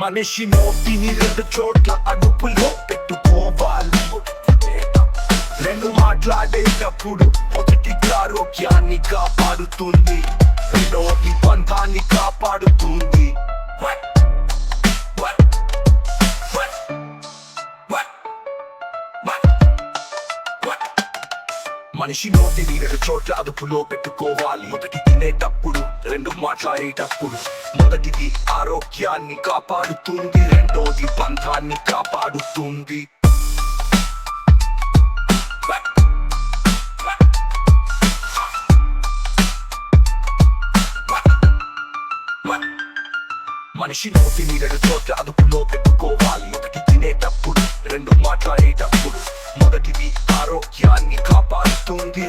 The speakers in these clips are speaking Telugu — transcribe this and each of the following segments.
మనిషి నోటిని రెండు చోట్ల అదుపులో పెట్టుకోవాలి. రెండు మాట్లాడేటప్పుడు మొదటి ఆరోగ్యాన్ని కాపాడుతుంది. రెండోది బంధాన్ని కాపాడుతుంది. మనిషి నోటిని రెండు చోట్ల అదుపులో పెట్టుకోవాలి. మొదటి తినేటప్పుడు రెండు మాట్లాడేటప్పుడు మొదటిది ఆరోగ్యాన్ని కాపాడుతుంది రెండోది బంధాన్ని కాపాడుతుంది. మనిషి నోటిని రెండు చోట్ల అదుపులో పెట్టుకోవాలి. ఒకటి తినేటప్పుడు రెండు మాట్లాడేటప్పుడు మొదటిది ఆరోగ్యాన్ని కాపాడుతుంది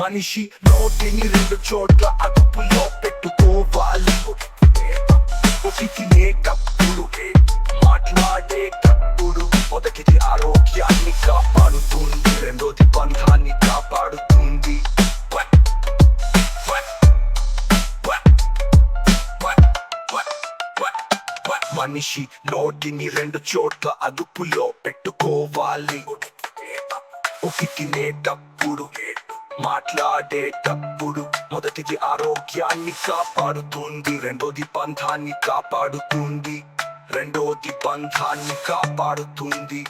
మనిషి నోటిని రెండు చోట్ల అదుపులో పెట్టుకోవాలి. ఒకటి తినేటప్పుడు మాట్లాడేటప్పుడు మొదటిది ఆరోగ్యాన్ని కాపాడుతుంది రెండోది బంధాన్ని కాపాడుతుంది. మనిషి నోటిని రెండు చోట్ల అదుపులో పెట్టుకోవాలి. ఒకటి తినేటప్పుడు మాట్లాడేటప్పుడు మొదటిది ఆరోగ్యాన్ని కాపాడుతుంది రెండోది బంధాన్ని కాపాడుతుంది రెండోది బంధాన్ని కాపాడుతుంది.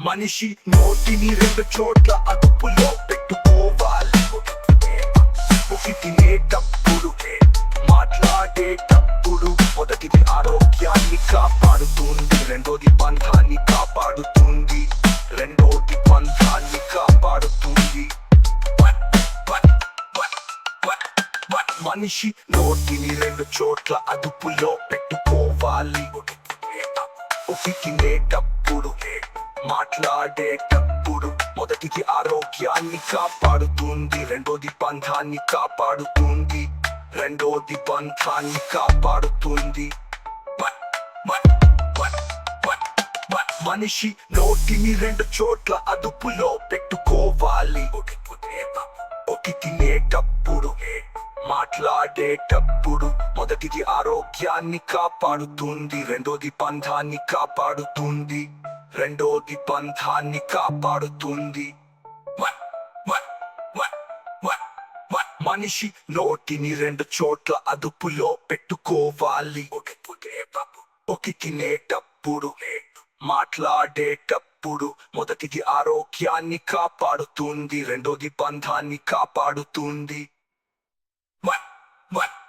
మనిషి నోటిని రెండు చోట్ల అదుపులో పెట్టుకోవాలి. ఒకటి తినేటప్పుడు మనిషి నోటిని రెండు చోట్ల అదుపులో పెట్టుకోవాలి. ఒకటి మాట్లాడేటప్పుడు మొదటిది ఆరోగ్యాన్ని కాపాడుతుంది రెండోది బంధాన్ని కాపాడుతుంది రెండోది బంధాన్ని కాపాడుతుంది. మనిషి నోటిని రెండు చోట్ల అదుపులో పెట్టు మాట్లాడేటప్పుడు మొదటిది ఆరోగ్యాన్ని కాపాడుతుంది రెండోది బంధాన్ని కాపాడుతుంది రెండోది బంధాన్ని కాపాడుతుంది. మనిషి నోటిని రెండు చోట్ల అదుపులో పెట్టుకోవాలి. ఒకటి తినేటప్పుడు మాట్లాడేటప్పుడు మొదటిది ఆరోగ్యాన్ని కాపాడుతుంది రెండోది బంధాన్ని కాపాడుతుంది. What? What?